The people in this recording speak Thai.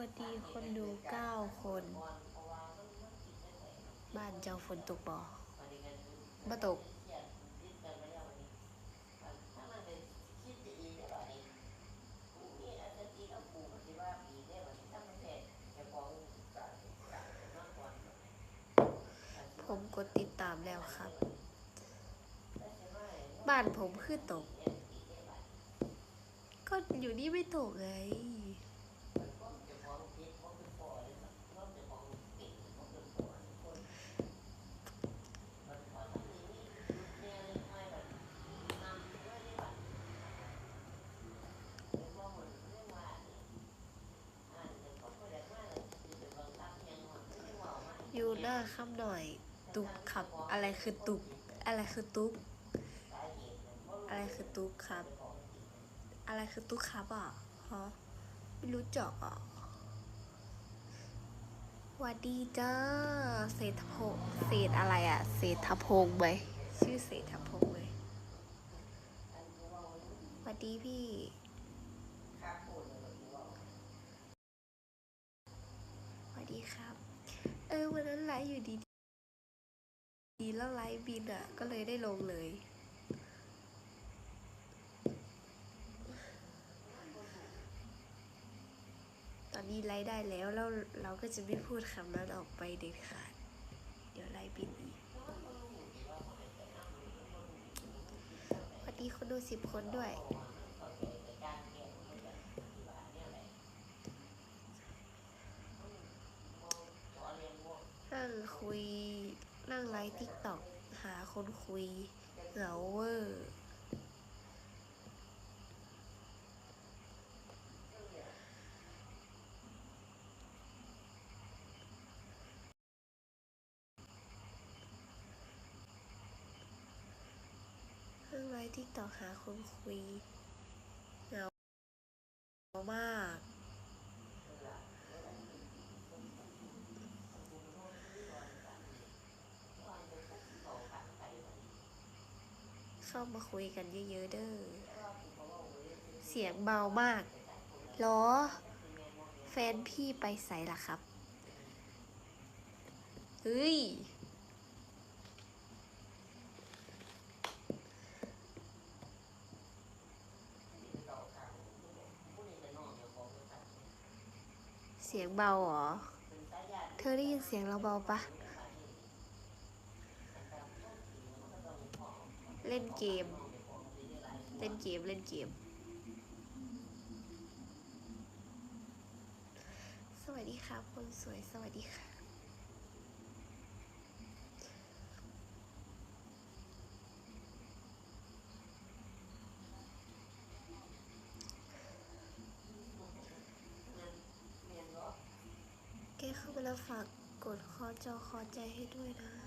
วัสดีคนดูเก้าคน บ้านเจ้าฝนตกบ่บ่ตกผมกดติดตามแล้วครับ บ้านผมคือตก ก็อยู่นี่ไม่ตกไงอยู่ หน้าค่ำหน่อย ตุกครับ อะไรคือตุก อะไรคือตุก อะไรคือตุกครับ อะไรคือตุกครับอะฮะไม่รู้จักอะหวัสดีจ้าเศรษฐพงศ์เศรษอะไรอะเศรษฐพงศ์ไหมชื่อเศรษฐพงศ์ไหวัสดีพี่วัสดีครับ ออวันนั้นไลฟ์อยู่ดีดีแล้วไลฟ์บินอะ ก็เลยได้ลงเลย ตอนนี้ไลฟ์ได้แล้วแล้วเราก็จะไม่พูดคำนั้นออกไปเด็ดขาด เดี๋ยวไลฟ์บินอีกสวัสดีคนดูสิบคนด้วย นั่ง คุย นั่งไลฟ์ทิกตอกหาคนคุย เหงาเวอร์นั่งไลฟ์ทิกตอกหาคนคุย เหงามาก เข้า มาคุยกันเยอะๆเด้อ เสียงเบามากเหรอ แฟนพี่ไปใส่ละครับ เฮ้ย เสียงเบาเหรอ เธอได้ยินเสียงเราเบาปะ เล่นเกม เล่นเกม เล่นเกม สวัสดีค่ะคนสวย สวัสดีค่ะ แกเข้ามาแล้วฝากกดคอจอคอใจให้ด้วยนะ